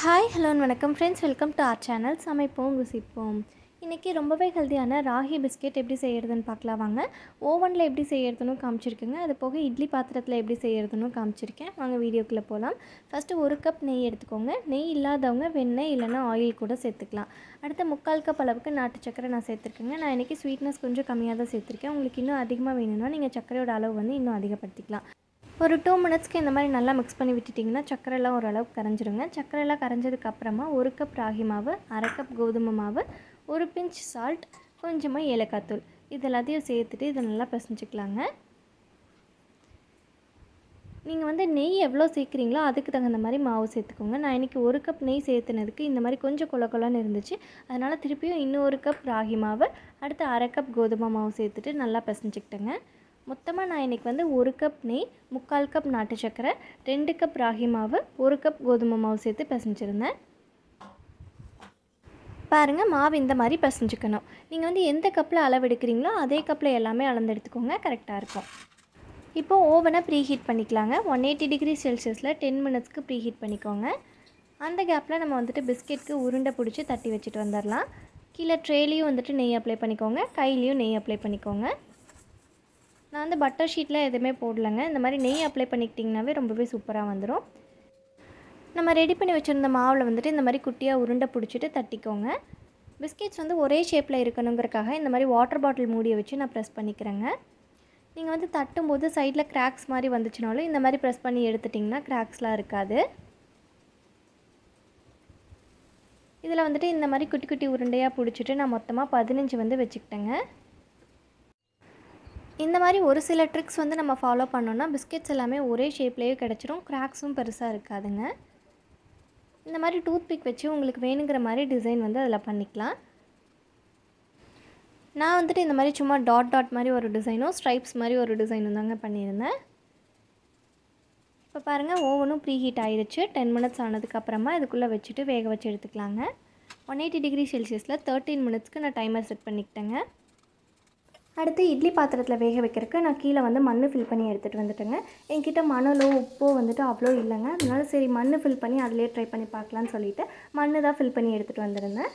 Hi hello வணக்கம். Friends welcome to our channel சமைப்போம் ருசிப்போம். இன்றைக்கி ரொம்பவே ஹெல்த்தியான ராகி பிஸ்கெட் எப்படி செய்கிறதுன்னு பார்க்கலாம் வாங்க. ஓவனில் எப்படி செய்கிறதுன்னு காமிச்சிருக்கேங்க. அது போக இட்லி பாத்திரத்தில் எப்படி செய்கிறதுன்னு காமிச்சிருக்கேன். வாங்க வீடியோக்குள்ளே போகலாம் ஃபஸ்ட்டு ஒரு கப் நெய் எடுத்துக்கோங்க. நெய் இல்லாதவங்க வெண்ணெய் இல்லைன்னா ஆயில் கூட சேர்த்துக்கலாம். அடுத்து முக்கால் கப் அளவுக்கு நாட்டு சக்கரை நான் சேர்த்துருக்கேங்க. நான் இன்றைக்கி ஸ்வீட்னஸ் கொஞ்சம் கம்மியாக தான் சேர்த்துருக்கேன். உங்களுக்கு இன்னும் அதிகமாக வேணும்னா நீங்கள் சக்கரையோட அளவு வந்து இன்னும் அதிகப்படுத்திக்கலாம். ஒரு டூ மினிட்ஸ்க்கு இந்த மாதிரி நல்லா மிக்ஸ் பண்ணி விட்டுட்டிங்கன்னா சக்கரைலாம் ஓரளவுக்கு கரைஞ்சிருங்க. சக்கரைலாம் கரைஞ்சதுக்கப்புறமா ஒரு கப் ராகி மாவு அரை கப் கோதுமை மாவு ஒரு பிஞ்ச் சால்ட் கொஞ்சமாக ஏலக்காய் தூள். இது எல்லாத்தையும் சேர்த்துட்டு இதை நல்லா பிசைஞ்சிக்கலாங்க. நீங்கள் வந்து நெய் எவ்வளோ சேர்க்குறீங்களோ அதுக்கு தகுந்த மாதிரி மாவு சேர்த்துக்கோங்க. நான் இன்றைக்கி ஒரு கப் நெய் சேர்த்துனதுக்கு இந்த மாதிரி கொஞ்சம் கொல கொலன்னு இருந்துச்சு. அதனால் திருப்பியும் இன்னும் ஒரு கப் ராகி மாவு அடுத்து அரை கப் கோதுமை மாவு சேர்த்துட்டு நல்லா பிசைஞ்சிக்கிட்டேங்க. மொத்தமாக நான் இன்றைக்கி வந்து ஒரு கப் நெய் முக்கால் கப் நாட்டு சர்க்கரை ரெண்டு கப் ராகி மாவு ஒரு கப் கோதுமை மாவு சேர்த்து பிசைஞ்சிருந்தேன். பாருங்கள் மாவு இந்த மாதிரி பிசைஞ்சுக்கணும். நீங்கள் வந்து எந்த கப்பில் அளவு எடுக்கிறீங்களோ அதே கப்பில் எல்லாமே அளந்து எடுத்துக்கோங்க கரெக்டாக இருக்கும். இப்போது ஓவனை ப்ரீ ஹீட் பண்ணிக்கலாங்க. ஒன் எயிட்டி டிகிரி செல்சியஸில் டென் மினிட்ஸ்க்கு ப்ரீ ஹீட் பண்ணிக்கோங்க. அந்த கேப்பில் நம்ம வந்துட்டு பிஸ்கெட்க்கு உருண்டை பிடிச்சி தட்டி வச்சுட்டு வந்துடலாம் கீழே ட்ரேலையும் வந்துட்டு நெய் அப்ளை பண்ணிக்கோங்க கையிலையும் நெய் அப்ளை பண்ணிக்கோங்க. நான் வந்து பட்டர் ஷீட்டில் எதுவுமே போடலைங்க. இந்த மாதிரி நெய் அப்ளை பண்ணிக்கிட்டிங்கனாவே ரொம்பவே சூப்பராக வந்துடும் நம்ம ரெடி பண்ணி வச்சுருந்த மாவில் வந்துட்டு இந்த மாதிரி குட்டியாக உருண்டை பிடிச்சிட்டு தட்டிக்கோங்க. பிஸ்கெட்ஸ் வந்து ஒரே ஷேப்பில் இருக்கணுங்கிறக்காக இந்த மாதிரி வாட்டர் பாட்டில் மூடியை வச்சு நான் ப்ரெஸ் பண்ணிக்கிறேங்க. நீங்கள் வந்து தட்டும்போது சைடில் கிராக்ஸ் மாதிரி வந்துச்சுனாலும் இந்த மாதிரி ப்ரெஸ் பண்ணி எடுத்துட்டிங்கன்னா கிராக்ஸ்லாம் இருக்காது. இதில் வந்துட்டு இந்த மாதிரி குட்டி குட்டி உருண்டையாக பிடிச்சிட்டு நான் மொத்தமாக பதினஞ்சு வந்து வச்சுக்கிட்டேங்க. இந்த மாதிரி ஒரு சில ட்ரிக்ஸ் வந்து நம்ம ஃபாலோ பண்ணோன்னா பிஸ்கெட்ஸ் எல்லாமே ஒரே ஷேப்லேயே கிடச்சிரும். கிராக்ஸும் பெருசாக இருக்காதுங்க. இந்த மாதிரி டூத் பிக் வச்சு உங்களுக்கு வேணுங்கிற மாதிரி டிசைன் வந்து அதில் பண்ணிக்கலாம். நான் வந்துட்டு இந்த மாதிரி சும்மா டாட் டாட் மாதிரி ஒரு டிசைனும் ஸ்ட்ரைப்ஸ் மாதிரி ஒரு டிசைனும் தாங்க பண்ணியிருந்தேன். இப்போ பாருங்கள் ஓவனும் ப்ரீ ஹீட் ஆயிடுச்சு டென் மினிட்ஸ் ஆனதுக்கப்புறமா இதுக்குள்ளே வச்சுட்டு வேக வச்சு எடுத்துக்கலாங்க. ஒன் எயிட்டி டிகிரி செல்சியஸில் தேர்ட்டீன் மினிட்ஸ்க்கு நான் டைமர் செட் பண்ணிக்கிட்டேங்க. அடுத்து இட்லி பாத்திரத்தில் வேக வைக்கிறதுக்கு நான் கீழே வந்து மண் ஃபில் பண்ணி எடுத்துகிட்டு வந்துட்டேங்க. என்கிட்ட மணலோ உப்போ வந்துட்டு அவ்வளோ இல்லைங்க. அதனால சரி மண் ஃபில் பண்ணி அதிலே ட்ரை பண்ணி பார்க்கலான்னு சொல்லிவிட்டு மண் தான் ஃபில் பண்ணி எடுத்துகிட்டு வந்திருந்தேன்.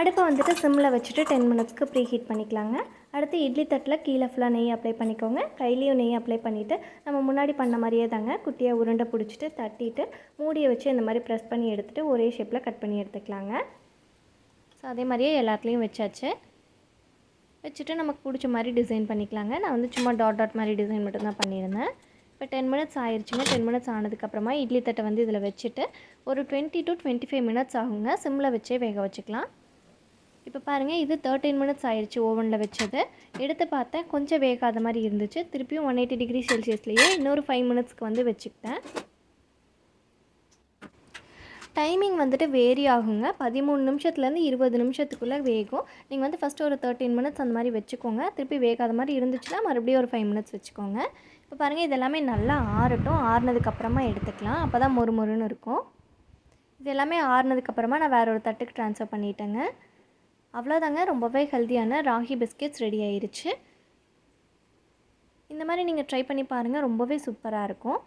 அடுப்பை வந்துட்டு சிம்மில் வச்சுட்டு டென் மினிட்ஸ்க்கு ப்ரீ ஹீட் பண்ணிக்கலாங்க. அடுத்து இட்லி தட்டில் கீழே ஃபுல்லாக நெய் அப்ளை பண்ணிக்கோங்க. கையிலையும் நெய் அப்ளை பண்ணிவிட்டு நம்ம முன்னாடி பண்ண மாதிரியே தாங்க. குட்டியாக உருண்டை பிடிச்சிட்டு தட்டிட்டு மூடியை வச்சு இந்த மாதிரி ப்ரெஸ் பண்ணி எடுத்துகிட்டு ஒரே ஷேப்பில் கட் பண்ணி எடுத்துக்கலாங்க. ஸோ அதே மாதிரியே எல்லாத்துலேயும் வச்சாச்சு. வச்சுட்டு நமக்கு பிடிச்ச மாதிரி டிசைன் பண்ணிக்கலாங்க. நான் வந்து சும்மா டாட் டாட் மாதிரி டிசைன் மட்டும்தான் பண்ணியிருந்தேன். இப்போ டென் மினிட்ஸ் ஆயிடுச்சுங்க டென் மினிட்ஸ் ஆனதுக்கப்புறமா இட்லி தட்டை வந்து இதில் வச்சுட்டு ஒரு twenty to twenty five minutes ஆகுங்க சிம்மில் வச்சே வேக வச்சுக்கலாம். இப்போ பாருங்கள் இது தேர்ட்டீன் மினிட்ஸ் ஆயிடுச்சு ஓவனில் வச்சது. எடுத்து பார்த்தேன் கொஞ்சம் வேகாத மாதிரி இருந்துச்சு. திருப்பியும் ஒன் எயிட்டி டிகிரி செல்சியஸ்லேயே இன்னொரு ஃபைவ் மினிட்ஸ்க்கு வந்து வச்சுக்கிட்டேன். டைமிங் வந்துட்டு வேரி ஆகுங்க. பதிமூணு நிமிஷத்துலேருந்து இருபது நிமிஷத்துக்குள்ளே வேகும். நீங்கள் வந்து ஃபஸ்ட்டு ஒரு தேர்ட்டின் மினிட்ஸ் அந்த மாதிரி வச்சுக்கோங்க. திருப்பி வேகாத மாதிரி இருந்துச்சுன்னா மறுபடியும் ஒரு ஃபைவ் மினிட்ஸ் வச்சுக்கோங்க. இப்போ பாருங்கள் இதெல்லாமே நல்லா ஆறட்டும். ஆறுனதுக்கப்புறமா எடுத்துக்கலாம். அப்போ தான் மொறு மொறுன்னு இருக்கும். இது எல்லாமே ஆறுனதுக்கப்புறமா நான் வேறு ஒரு தட்டுக்கு ட்ரான்ஸ்ஃபர் பண்ணிட்டேங்க. அவ்வளோதாங்க ரொம்பவே ஹெல்த்தியான ராகி பிஸ்கெட்ஸ் ரெடி ஆயிடுச்சு இந்த மாதிரி நீங்கள் ட்ரை பண்ணி பாருங்கள் ரொம்பவே சூப்பராக இருக்கும்.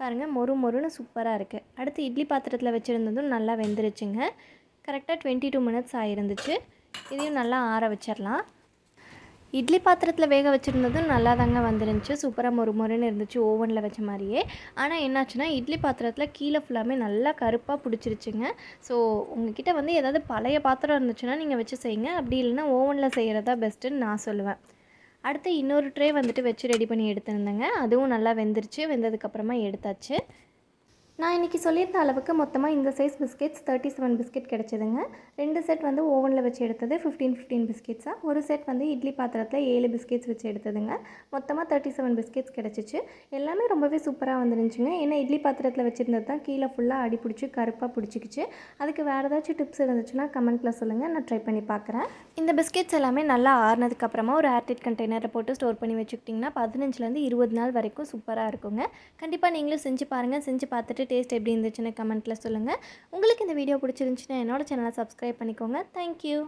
பாருங்கள் மொறு மொறுன்னு சூப்பராக இருக்குது அடுத்து இட்லி பாத்திரத்தில் வச்சுருந்ததும் நல்லா வெந்துருச்சுங்க. கரெக்டாக டுவெண்ட்டி டூ மினிட்ஸ் ஆகிருந்துச்சு இதையும் நல்லா ஆற வச்சிடலாம் இட்லி பாத்திரத்தில் வேக வச்சுருந்ததும் நல்லா தாங்க வந்துருந்துச்சு. சூப்பராக மொறு மொறுன்னு இருந்துச்சு ஓவனில் வச்ச மாதிரியே. ஆனால் என்னாச்சுன்னா இட்லி பாத்திரத்தில் கீழே ஃபுல்லாமே நல்லா கருப்பாக பிடிச்சிருச்சுங்க. ஸோ உங்ககிட்ட வந்து ஏதாவது பழைய பாத்திரம் இருந்துச்சுன்னா நீங்கள் வச்சு செய்யுங்க. அப்படி இல்லைன்னா ஓவனில் செய்கிறதா பெஸ்ட்டுன்னு நான் சொல்லுவேன். அடுத்து இன்னொரு ட்ரே வந்துட்டு வச்சு ரெடி பண்ணி எடுத்துருந்தேங்க. அதுவும் நல்லா வெந்துருச்சு. வெந்ததுக்கப்புறமா எடுத்தாச்சு. நான் இன்றைக்கி சொல்லியிருந்த அளவுக்கு மொத்தமாக இந்த size biscuits thirty seven biscuit கிடச்சிதுங்க. ரெண்டு செட் வந்து ஓவனில் வச்சு எடுத்தது ஃபிஃப்டீன் ஃபிஃப்டீன் பிஸ்கெட்ஸாக ஒரு செட் வந்து இட்லி பாத்திரத்தில் ஏழு பிஸ்கெட்ஸ் வச்சு எடுத்ததுங்க. மொத்தமாக தேர்ட்டி செவன் பிஸ்கெட்ஸ் கிடச்சிச்சு. எல்லாமே ரொம்பவே சூப்பராக வந்துருந்துச்சுங்க. ஏன்னா இட்லி பாத்திரத்தில் வச்சுருந்தது தான் கீழே ஃபுல்லாக அடி பிடிச்சி கருப்பாக பிடிச்சிக்கிச்சு. அதுக்கு வேறு ஏதாச்சும் டிப்ஸ் இருந்துச்சுன்னா கமெண்ட்டில் சொல்லுங்கள் நான் ட்ரை பண்ணி பார்க்குறேன் இந்த பிஸ்கெட்ஸ் எல்லாமே நல்லா ஆறுனதுக்கப்புறமா ஒரு ஏர்டெட் கண்டெய்னரை போட்டு ஸ்டோர் பண்ணி வச்சுக்கிட்டிங்கன்னா பதினஞ்சுலேருந்து இருபது நாள் வரைக்கும் சூப்பராக இருக்குங்க. கண்டிப்பாக நீங்களும் செஞ்சு பாருங்கள் செஞ்சு பார்த்துட்டு டேஸ்ட் எப்படி இருந்துச்சுன்னு கமெண்ட்டில் சொல்லுங்கள். உங்களுக்கு இந்த வீடியோ பிடிச்சிருந்துச்சுன்னா என்னோட சேனலை சப்ஸ்கிரைப் பண்ணிக்கோங்க. தேங்க்யூ